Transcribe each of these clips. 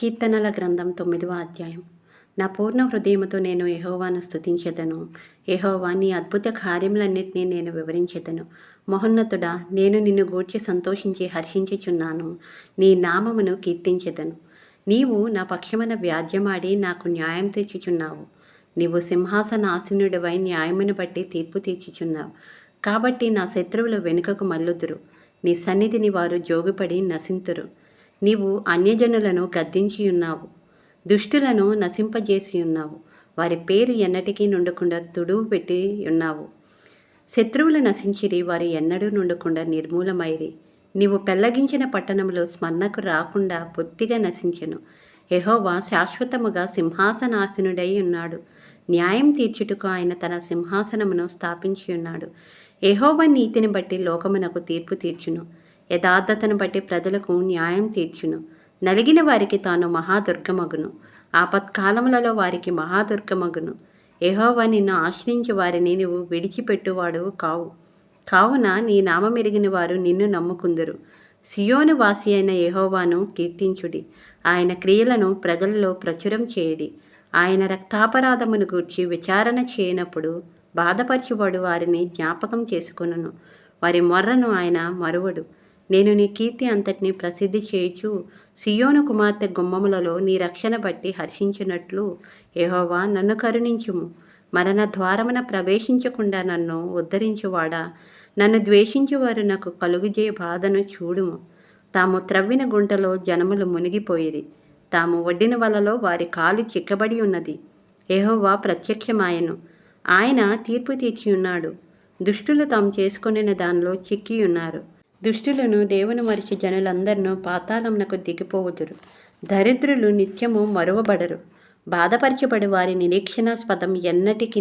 కీర్తనల గ్రంథం తొమ్మిదవ అధ్యాయం. నా పూర్ణ హృదయముతో నేను యహోవాను స్తుతించెదను. యహోవా నీ అద్భుత కార్యములన్నింటినీ నేను వివరించెదను. మహోన్నతుడా నేను నిన్ను గూర్చి సంతోషించి హర్షించుచున్నాను. నీ నామమును కీర్తించెదను. నీవు నా పక్షమున వ్యాజ్యమాడి నాకు న్యాయం తీర్చుచున్నావు. నీవు సింహాసన ఆసీనుడివై న్యాయమును బట్టి తీర్పు తీర్చుచున్నావు. కాబట్టి నా శత్రువులు వెనుకకు మల్లుదురు నీ సన్నిధిని వారు జోగుపడి నశింతురు. నీవు అన్యజనులను గద్దించి ఉన్నావు దుష్టులను నశింపజేసి ఉన్నావు వారి పేరు ఎన్నటికీ నుండకుండా తుడువు పెట్టి ఉన్నావు శత్రువులు నశించిరి వారు ఎన్నడూ నుండకుండా నిర్మూలమైరి. నీవు పెళ్ళగించిన పట్టణంలో స్మరణకు రాకుండా పొత్తిగా నశించెను. యెహోవా శాశ్వతముగా సింహాసనాసనుడై ఉన్నాడు న్యాయం తీర్చుటకు ఆయన తన సింహాసనమును స్థాపించి ఉన్నాడు యెహోవా నీతిని బట్టి లోకమునకు తీర్పు తీర్చును. యథార్థతను బట్టి ప్రజలకు న్యాయం తీర్చును. నలిగిన వారికి తాను మహాదుర్గమగును. ఆపత్కాలములలో వారికి మహాదుర్గమగును. యెహోవా నిన్ను ఆశ్రయించి వారిని నువ్వు విడిచిపెట్టువాడు కావు. కావున నీ నామమెరిగిన వారు నిన్ను నమ్ముకుందురు. సియోను వాసి అయిన యెహోవాను కీర్తించుడి. ఆయన క్రియలను ప్రజలలో ప్రచురం చేయడి. ఆయన రక్తాపరాధమును గూర్చి విచారణ చేయనప్పుడు బాధపరచువాడు వారిని జ్ఞాపకం చేసుకొనును. వారి మొర్రను ఆయన మరువడు. నేను నీ కీర్తి అంతటిని ప్రసిద్ధి చేయుచు సియోను కుమార్తె గుమ్మములలో నీ రక్షణ బట్టి హర్షించినట్లు యెహోవా నన్ను కరుణించుము. మరణ ద్వారమున ప్రవేశించకుండా నన్ను ఉద్ధరించువాడా? నన్ను ద్వేషించువారు నాకు కలుగుజే బాధను చూడుము. తాము త్రవ్విన గుంటలో జనములు మునిగిపోయిరి. తాము వడ్డిన వలలో వారి కాలు చిక్కబడి ఉన్నది. ఏహోవా ప్రత్యక్షమాయను. ఆయన తీర్పు తీర్చి ఉన్నాడు దుష్టులు తాము చేసుకునే దానిలో చిక్కి ఉన్నారు దుష్టులను దేవుని మరిచి జనులందరినూ పాతాళమునకు దిగిపోవుదురు. దరిద్రులు నిత్యము మరువబడరు. బాధపరచబడి వారి నిరీక్షణాస్పదం ఎన్నటికి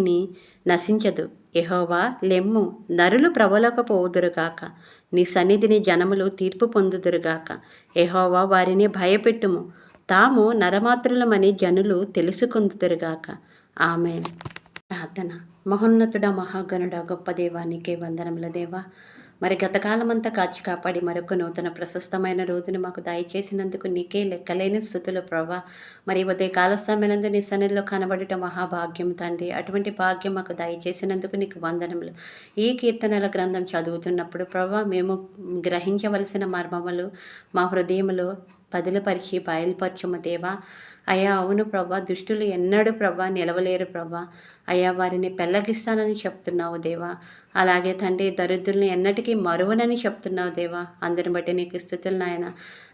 నశించదు. ఎహోవా లెమ్ము నరులు ప్రబలకపోవుదురుగాక నీ సన్నిధిని జనములు తీర్పు పొందుదురుగాక ఎహోవా వారిని భయపెట్టుము. తాము నరమాత్రులమని జనులు తెలుసుకొందుదురుగాక ఆమె ప్రార్థన. మహోన్నతుడ మహాగణుడ గొప్ప దేవానికే వందనముల దేవా. మరి గతకాలమంతా కాచి కాపాడి మరొక నూతన ప్రశస్తమైన రోజును మాకు దయచేసినందుకు నీకే లెక్కలేని స్థుతులు ప్రభా మరి ఉదయ కాల నీ సన్నిధిలో కనబడట మహాభాగ్యం తండ్రి. అటువంటి భాగ్యం మాకు దయచేసినందుకు నీకు వందనములు. ఈ కీర్తనల గ్రంథం చదువుతున్నప్పుడు ప్రభా మేము గ్రహించవలసిన మర్మములు మా హృదయములో పదిలపరిచి బయలుపరచము దేవా. అయ్యా అవును ప్రభా. దుష్టులు ఎన్నడూ ప్రభా నిలవలేరు ప్రభా. అయ్యా వారిని పెళ్ళగిస్తానని చెప్తున్నావు దేవా. అలాగే తండ్రి దరిద్రుల్ని ఎన్నటికీ మరువనని చెప్తున్నావు దేవా. అందరిని బట్టి నీకు స్థుతులు నాయన.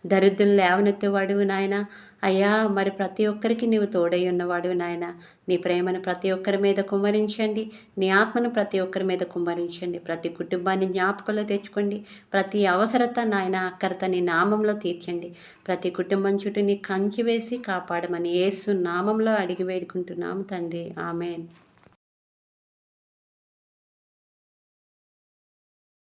దరిద్రులు లేవనెత్తేవాడు నాయన. అయ్యా మరి ప్రతి ఒక్కరికి నీవు తోడై ఉన్నవాడు నాయన. నీ ప్రేమను ప్రతి ఒక్కరి మీద కుమ్మరించండి. నీ ఆత్మను ప్రతి ఒక్కరి మీద కుమ్మరించండి. ప్రతి కుటుంబాన్ని జ్ఞాపకంలో తెచ్చుకోండి. ప్రతి అవసరత నాయన అక్కరత నీ నామంలో తీర్చండి. ప్రతి కుటుంబం చుట్టూ నీ కంచి వేసి కాపాడమని ఏసు నామంలో అడిగి వేడుకుంటున్నాము తండ్రి. ఆమెన్.